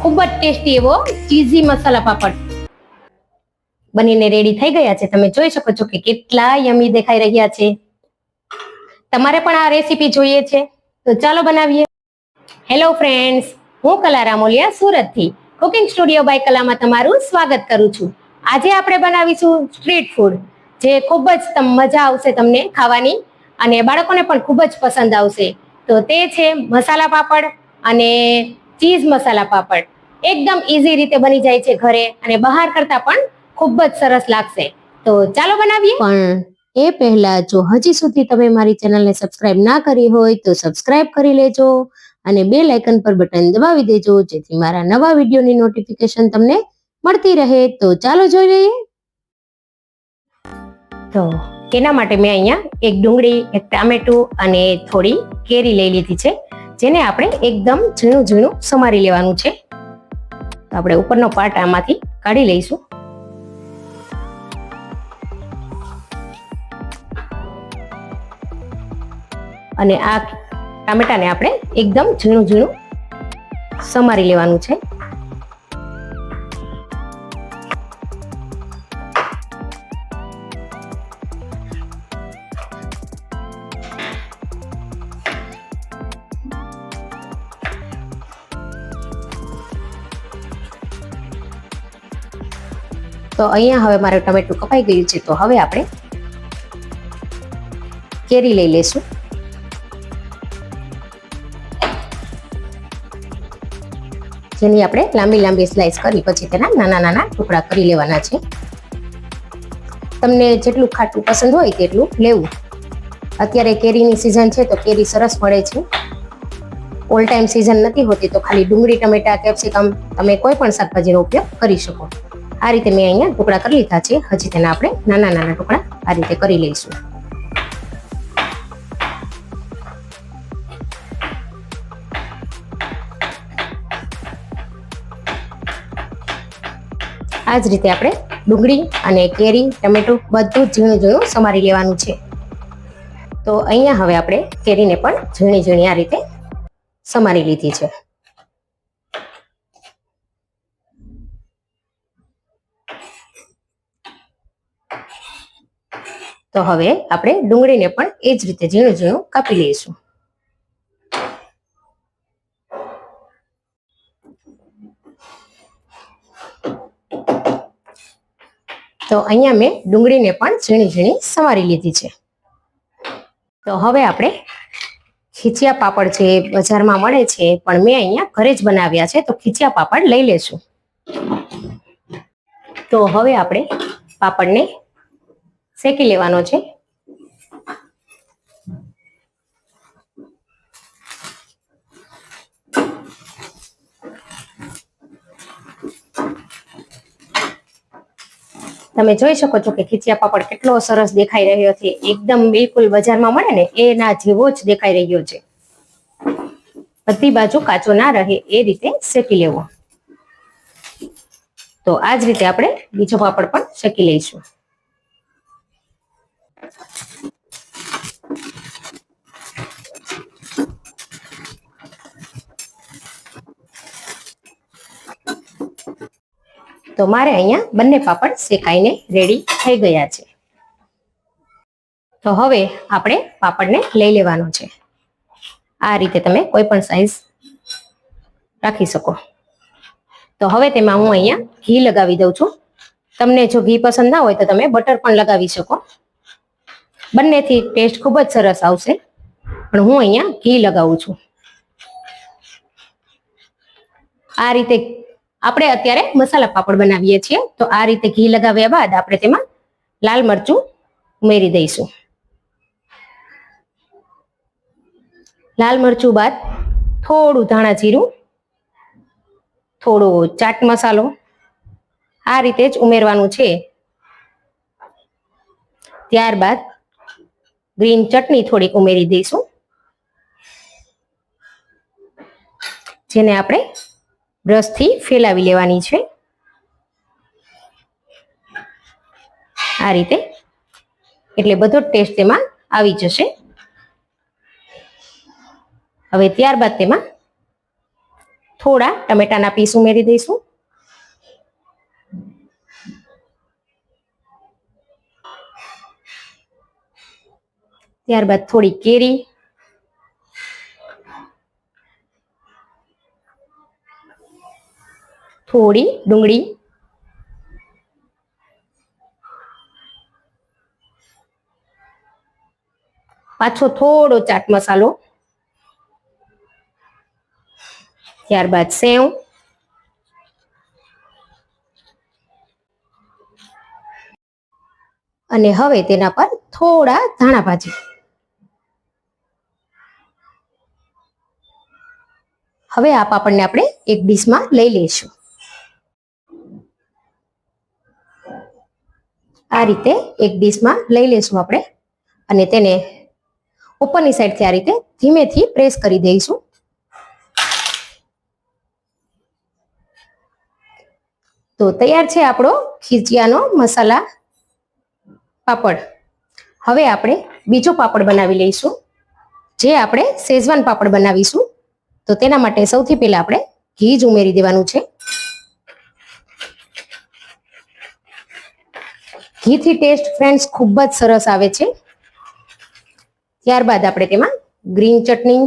ખૂબ જ ટેસ્ટી એવો ચીઝી મસાલા પાપડ બનીને રેડી થઈ ગયા છે. તમે જોઈ શકો છો કે કેટલા યમી દેખાઈ રહ્યા છે. તમારે પણ આ રેસીપી જોઈએ છે. તો ચાલો બનાવીએ. હેલો ફ્રેન્ડ્સ હું કલા રામોલિયા સુરતથી. કુકિંગ સ્ટુડિયો બાય કલામાં તમારું સ્વાગત કરું છું. આજે આપણે બનાવીશું સ્ટ્રીટ ફૂડ જે ખૂબ જ મજા આવશે તમને ખાવાની અને બાળકોને પણ ખૂબ જ પસંદ આવશે. તો તે છે મસાલા પાપડ અને ચીઝ મસાલા પાપડ. એકદમ ઇઝી રીતે બની જાય છે ઘરે અને બહાર કરતા પણ ખૂબ જ સરસ લાગશે. તો ચાલો બનાવીએ. પણ એ પહેલા જો હજી સુધી તમે મારી ચેનલને સબસ્ક્રાઇબ ના કરી હોય તો સબસ્ક્રાઇબ કરી લેજો અને બે લાઇકન પર બટન દબાવી દેજો જેથી મારા નવા વિડીયોની નોટિફિકેશન તમને મળતી રહે. તો ચાલો જોઈ લઈએ. તો તેના માટે મેં અહીંયા એક ડુંગળી એક ટામેટું અને થોડી કેરી લઈ લીધી છે. જેને આપણે એકદમ ઝીણું ઝીણું સમારી લેવાનું છે. તો આપણે ઉપરનો પાર્ટ આમાંથી કાઢી લઈશું. અને આ ટામેટાને આપણે એકદમ ઝીણું ઝીણું સમારી લેવાનું છે. તો અહીંયા હવે મારું ટમેટું કપાઈ ગયું છે, તો હવે આપણે કેરી લઈ લેશું જેની આપણે લાંબી લાંબી સ્લાઇસ કરી, પછી તેના નાના નાના ટુકડા કરી લેવાના છે. તમને જેટલું ખાટું પસંદ હોય તેટલું લેવું. અત્યારે કેરીની સિઝન છે, તો કેરી સરસ મળે છે. ઓલ ટાઈમ સિઝન નથી હોતી, તો ખાલી ડુંગળી, ટમેટા કેપ્સિકમ તમે કોઈ પણ શાકભાજીનો ઉપયોગ કરી શકો. આ રીતે મેં અહીંયા ટુકડા કરી લીધા છે. હજી તેના આપણે નાના નાના ટુકડા આ રીતે કરી લઈશું. આ જ રીતે આપણે ડુંગળી અને કેરી, ટમેટું બધું ઝીણું ઝીણું સમારી લેવાનું છે. તો અહીંયા હવે આપણે કેરીને પણ ઝીણી ઝીણી આ રીતે સમારી લીધી છે. તો હવે આપણે ડુંગળીને પણ એ જ રીતે ઝીણું ઝીણું કાપી લઈશું. તો અહીંયા મેં ડુંગળીને પણ ઝીણી ઝીણી સમારી લીધી છે. તો હવે આપણે ખીચિયા પાપડ છે બજારમાં મળે છે પણ મેં અહીંયા ઘરે જ બનાવ્યા છે, તો ખીચિયા પાપડ લઈ લેશું. તો હવે આપણે પાપડને શેકી લેવાનો છે? તમે જોઈ શકો છો કે ખીચિયા પાપડ કેટલો સરસ દેખાઈ રહ્યો છે. એકદમ બિલકુલ બજારમાં મળે ને એના જેવો જ દેખાઈ રહ્યો છે. બધી બાજુ કાચો ના રહે એ રીતે શેકી લેવો. તો આ જ રીતે આપણે બીજો પાપડ પણ શેકી લઈશું. તો મારે અહીંયા બંને પાપડ શેકાઈને રેડી થઈ ગયા છે. તો હવે આપણે પાપડને લઈ લેવાનો છે. આ રીતે તમે કોઈ પણ સાઈઝ રાખી શકો. તો હવે તેમાં હું અહીંયા ઘી લગાવી દઉં છું. તમને જો ઘી પસંદ ના હોય તો તમે બટર પણ લગાવી શકો. બંનેથી ટેસ્ટ ખૂબ જ સરસ આવશે. પણ હું અહીંયા ઘી લગાવું છું. આ રીતે આપણે અત્યારે મસાલા પાપડ બનાવીએ છીએ. તો આ રીતે ઘી લગાવ્યા બાદ આપણે તેમાં લાલ મરચું ઉમેરી દઈશું. લાલ મરચું બાદ થોડું ધાણા જીરું, થોડો ચાટ મસાલો. આ રીતે જ ઉમેરવાનું છે. ત્યારબાદ ગ્રીન ચટણી થોડીક ઉમેરી દઈશું. જેને આપણે બ્રશથી ફેલાવી લેવાની છે. આ રીતે. એટલે બધો ટેસ્ટ તેમાં આવી જશે. હવે ત્યારબાદ તેમાં થોડા ટમેટાના પીસ ઉમેરી દઈશું. ત્યારબાદ થોડી કેરી થોડી ડુંગળી પાછો થોડો ચાટ મસાલો ત્યારબાદ સેવ। અને હવે તેના પર થોડા ધાણા ભાજી। હવે આ પાપડને આપણે એક ડીશમાં લઈ લઈશું। આ રીતે એક ડીશમાં લઈ લઈશું આપણે. અને તેને ઉપરની સાઈડથી આ રીતે ધીમેથી પ્રેસ કરી દઈશું. તો તૈયાર છે આપણો ખીચિયાનો મસાલા પાપડ. હવે આપણે બીજો પાપડ બનાવી લઈશું. જે આપણે શેઝવાન પાપડ બનાવીશું. તો તેના માટે સૌથી પહેલા આપણે ઘી જ ઉમેરી દેવાનું છે. ઘીથી ટેસ્ટ ફ્રેન્ડ્સ ખૂબ જ સરસ આવે છે. ત્યારબાદ આપણે તેમાં ગ્રીન ચટણી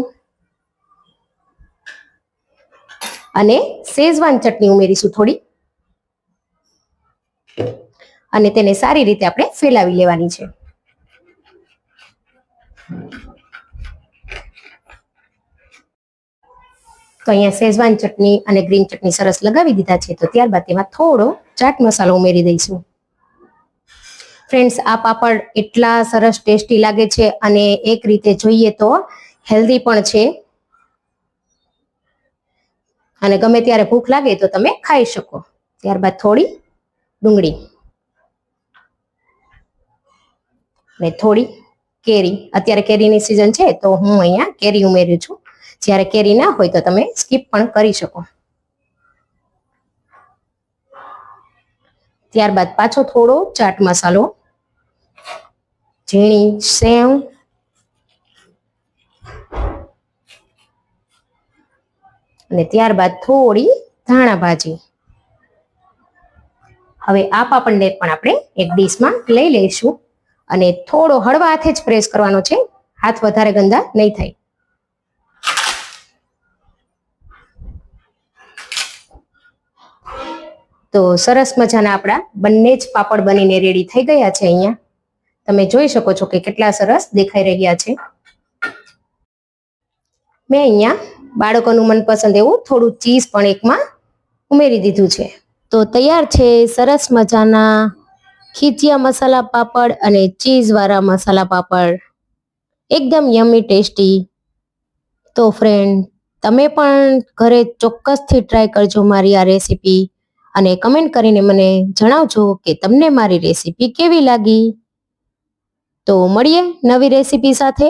અને શેઝવાન ચટણી ઉમેરીશું થોડી. અને તેને સારી રીતે આપણે ફેલાવી લેવાની છે. તો અહીંયા શેઝવાન ચટણી અને ગ્રીન ચટણી સરસ લગાવી દીધા છે. તો ત્યારબાદ તેમાં થોડો ચાટ મસાલો ઉમેરી દઈશું. ફ્રેન્ડ્સ આ પાપડ એટલા સરસ ટેસ્ટી લાગે છે અને એક રીતે જોઈએ તો હેલ્ધી પણ છે. અને ગમે ત્યારે ભૂખ લાગે તો તમે ખાઈ શકો. ત્યારબાદ થોડી ડુંગળી. ને થોડી કેરી. અત્યારે કેરીની સિઝન છે તો હું અહીંયા કેરી ઉમેર્યું છું. જ્યારે કેરી ના હોય તો તમે સ્કીપ પણ કરી શકો. ત્યારબાદ પાછો થોડો ચાટ મસાલો ઝીણી સેવ. અને ત્યારબાદ થોડી ધાણા ભાજી. હવે આ પાપડને પણ આપણે એક ડીશમાં લઈ લઈશું. અને થોડો હળવા હાથે જ પ્રેસ કરવાનો છે. હાથ વધારે ગંદા નહીં થાય. તો સરસ મજાના આપણા બંને જ પાપડ બનીને રેડી થઈ ગયા છે અહીંયા. તમે જોઈ શકો છો કે કેટલા સરસ દેખાઈ રહ્યા છે. મેં અહીંયા બાળકોનું મનપસંદ એવું થોડું ચીઝ પણ એકમાં ઉમેરી દીધું છે. તો તૈયાર છે સરસ મજાના ખીચિયા મસાલા પાપડ અને ચીઝવાળા મસાલા પાપડ. એકદમ યમી ટેસ્ટી. તો ફ્રેન્ડ તમે પણ ઘરે ચોક્કસથી ટ્રાય કરજો મારી આ રેસીપી અને કમેન્ટ કરીને મને જણાવજો કે તમને મારી રેસીપી કેવી લાગી? તો મળીએ નવી રેસીપી સાથે.